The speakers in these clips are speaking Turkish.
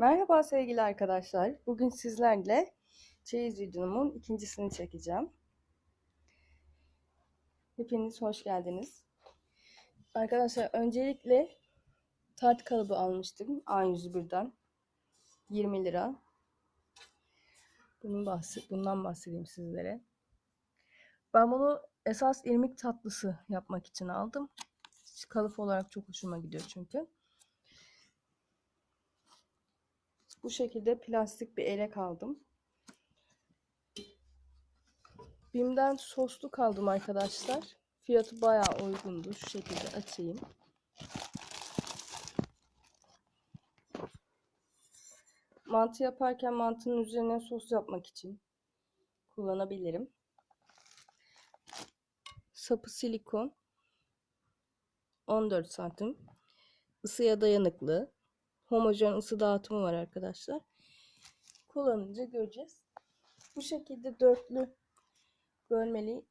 Merhaba sevgili arkadaşlar. Bugün sizlerle çeyiz videomun ikincisini çekeceğim. Hepiniz hoş geldiniz. Arkadaşlar öncelikle tart kalıbı almıştım A101'den. 20 lira. Bunun bahs bundan bahsedeyim sizlere. Ben bunu esas irmik tatlısı yapmak için aldım. Kalıp olarak çok hoşuma gidiyor çünkü. Bu şekilde plastik bir elek aldım. Bim'den soslu kaldım arkadaşlar. Fiyatı bayağı uygundu. Şu şekilde açayım. Mantı yaparken mantının üzerine sos yapmak için kullanabilirim. Sapı silikon 14 santim. Isıya dayanıklı. Homojen ısı dağıtımı var arkadaşlar. Kullanınca göreceğiz. Bu şekilde dörtlü bölmeli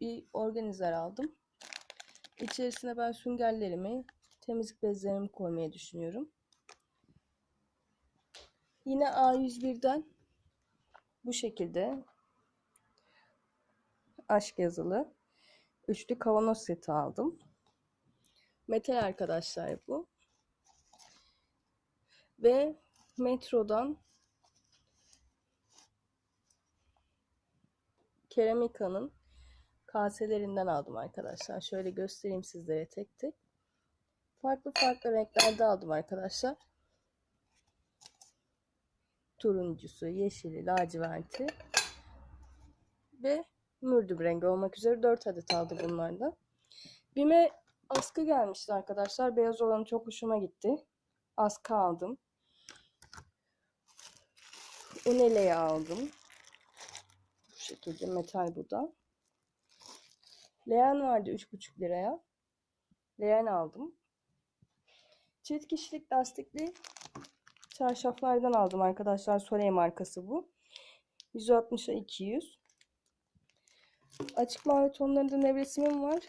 bir organizer aldım. İçerisine ben süngerlerimi, temizlik bezlerimi koymayı düşünüyorum. Yine A101'den bu şekilde aşk yazılı üçlü kavanoz seti aldım. Metal arkadaşlar bu. Ve metrodan keramika'nın kaselerinden aldım arkadaşlar. Şöyle göstereyim sizlere tek tek. Farklı farklı renklerde aldım arkadaşlar. Turuncusu, yeşili, laciverti ve mürdüm rengi olmak üzere 4 adet aldı bunlardan. Bime askı gelmişti arkadaşlar. Beyaz olanı çok hoşuma gitti. Askı aldım. Unele'yi aldım. Bu şekilde metal bu da. Leğen vardı 3,5 liraya. Leğen aldım. Çift kişilik lastikli çarşaflardan aldım arkadaşlar. Soleil markası bu. 160'a 200. Açık mavi tonlarında nevresimim var.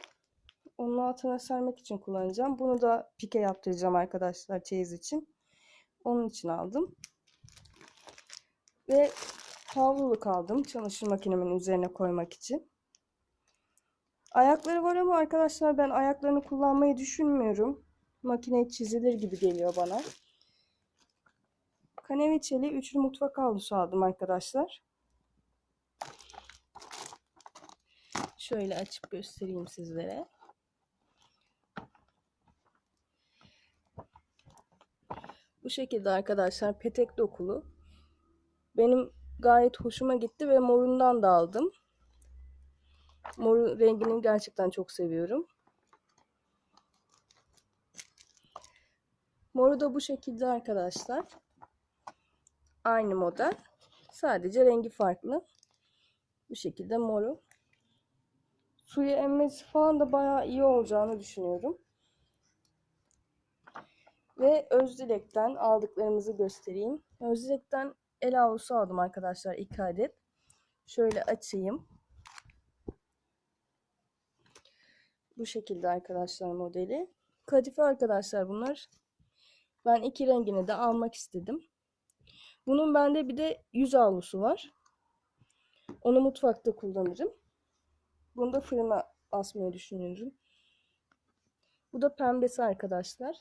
Onun altına sermek için kullanacağım. Bunu da pike yaptıracağım arkadaşlar çeyiz için. Onun için aldım. Ve havluluk aldım çamaşır makinemin üzerine koymak için. Ayakları var ama arkadaşlar ben ayaklarını kullanmayı düşünmüyorum. Makine çizilir gibi geliyor bana. Kaneviçeli üçlü mutfak havlusu aldım arkadaşlar. Şöyle açıp göstereyim sizlere. Bu şekilde arkadaşlar petek dokulu. Benim gayet hoşuma gitti ve morundan da aldım. Mor rengini gerçekten çok seviyorum. Moru da bu şekilde arkadaşlar. Aynı model. Sadece rengi farklı. Bu şekilde moru. Suyu emmesi falan da bayağı iyi olacağını düşünüyorum. Ve Özdilek'ten aldıklarımızı göstereyim. Özdilek'ten el havlusu aldım arkadaşlar 2 adet. Şöyle açayım. Bu şekilde arkadaşlar modeli. Kadife arkadaşlar bunlar. Ben iki rengini de almak istedim. Bunun bende bir de yüz havlusu var. Onu mutfakta kullanırım. Bunu da fırına asmayı düşünüyorum. Bu da pembesi arkadaşlar.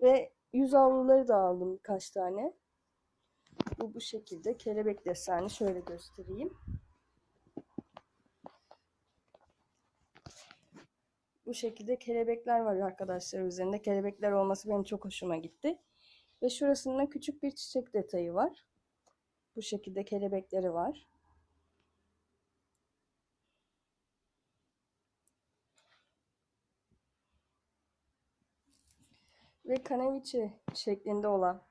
Ve yüz havluları da aldım birkaç tane. Bu bu şekilde kelebek desenli. Şöyle göstereyim. Bu şekilde kelebekler var arkadaşlar üzerinde. Kelebekler olması benim çok hoşuma gitti. Ve şurasında küçük bir çiçek detayı var. Bu şekilde kelebekleri var. Ve kaneviçe şeklinde olan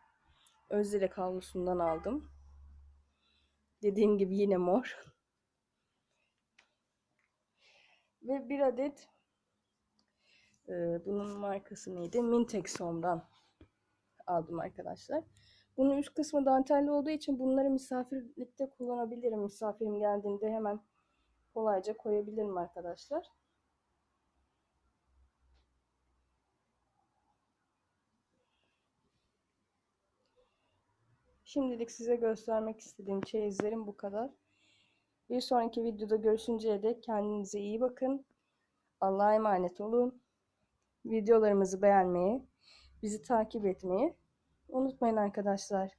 Özdilek havlusundan aldım. Dediğim gibi yine mor. Ve bir adet e, bunun markası neydi? Mintex Home'dan aldım arkadaşlar. Bunun üst kısmı dantelli olduğu için bunları misafirlikte kullanabilirim. Misafirim geldiğinde hemen kolayca koyabilirim arkadaşlar. Şimdilik size göstermek istediğim çeyizlerim bu kadar. Bir sonraki videoda görüşünceye dek kendinize iyi bakın. Allah'a emanet olun. Videolarımızı beğenmeyi, bizi takip etmeyi unutmayın arkadaşlar.